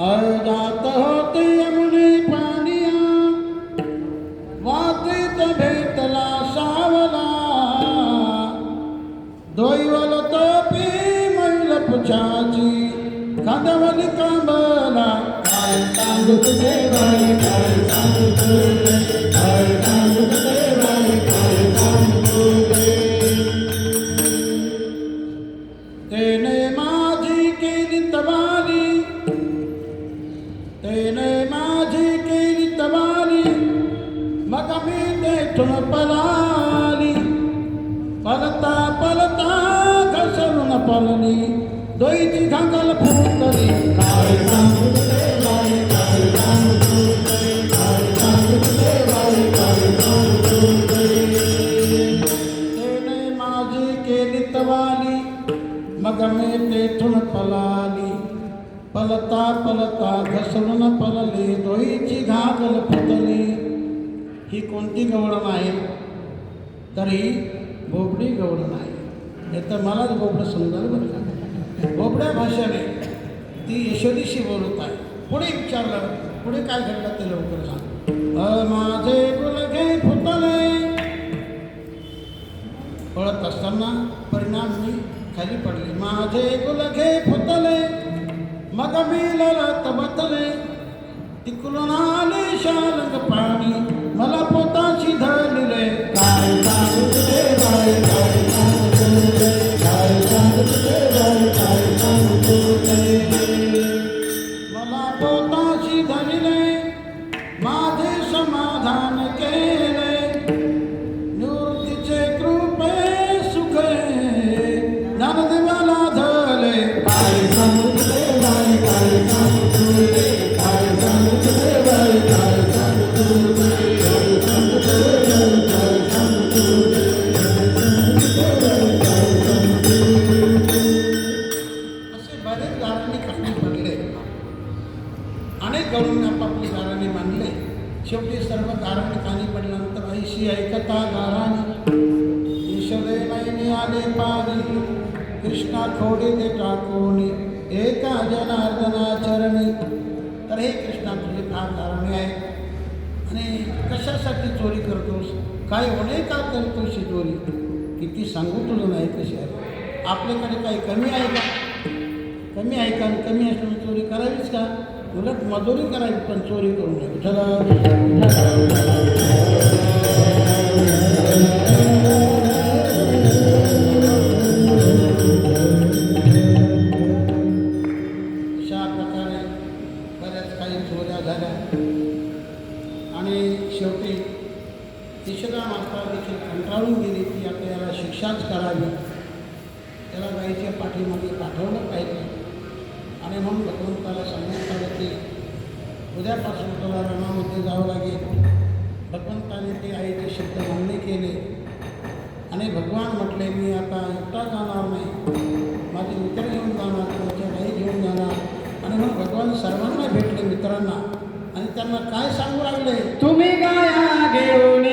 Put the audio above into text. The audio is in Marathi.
अळजात होते यमुने पानिया वातीत भेटला सावला. दोईवल तोपी मैल पुछाची कांदवली कांबला. काय सांगू तुझे बाई काय सांगू तुझे काय सांगू तुझे बाई काय सांगू तुझे तेने माझी केली तवाली मी पलाली पलता पलता घसरून पलली दोईची घागल फुटली काय मग मी तेथून पलाली पलता पलता घसरून पलली दोईची घागल फुटली ही कोणती गवळण आहे? तर ही बोबडी गवळण आहे. नाही तर मलाच बोबडं समजाल बरं का बोबड्या भाषेने ती यशोदीशी बोलत आहे. पुढे विचारलं पुढे काय घडलं ते लवकर सांग. माझे गुलगे फुटले पळत असताना परिणाम मी खाली पडले. माझे गुलगे फुटले मग मी लढत बतले तिकडून आले शालंग पाळ मला पोताची धरले काय सांगू तुझे बाई, काय सांगू तुझे, काय सांगू तुझे काय सांगू तुझे. मला पोताची धरले माझे समाधान केले गाराने मांडले. शेवटी सर्व कारण कानी पडल्यानंतर ऐशी ऐकता गाराने ईश्वरे नयने आले पाणी कृष्णा खोडे ते टाकोनी एका जनार्दनाचरणी. तर हे कृष्णा तुझे फार गाराणे आहे. आणि कशासाठी चोरी करतोस? काय होणे का करतोस ही चोरी? किती सांगू तुझं नाही कशी आहे? आपल्याकडे काही कमी आहे का? कमी आहे का आणि कमी असल्यामुळे चोरी करावीच का? उलट मजुरी करायची पण चोरी करू नये. अशा प्रकारे बऱ्याच काही चोऱ्या झाल्या. आणि शेवटी यशोदा माता देखील कंटाळून गेली की आपल्याला शिक्षाच करावी. त्याला गाईच्या पाठीमागे पाठवलं आणि म्हणून भगवंताला सांगण्यात की उद्यापासून तुला रणामध्ये जावं लागेल. भगवंताने ते आईचे शब्द मान्य केले. आणि भगवान म्हटले मी आता एकटा जाणार नाही. माझे मित्र घेऊन जाणार तुमच्या आई घेऊन जाणार. आणि मग भगवान सर्वांना भेटले मित्रांना. आणि त्यांना काय सांगू लागले? तुम्ही काय घेऊन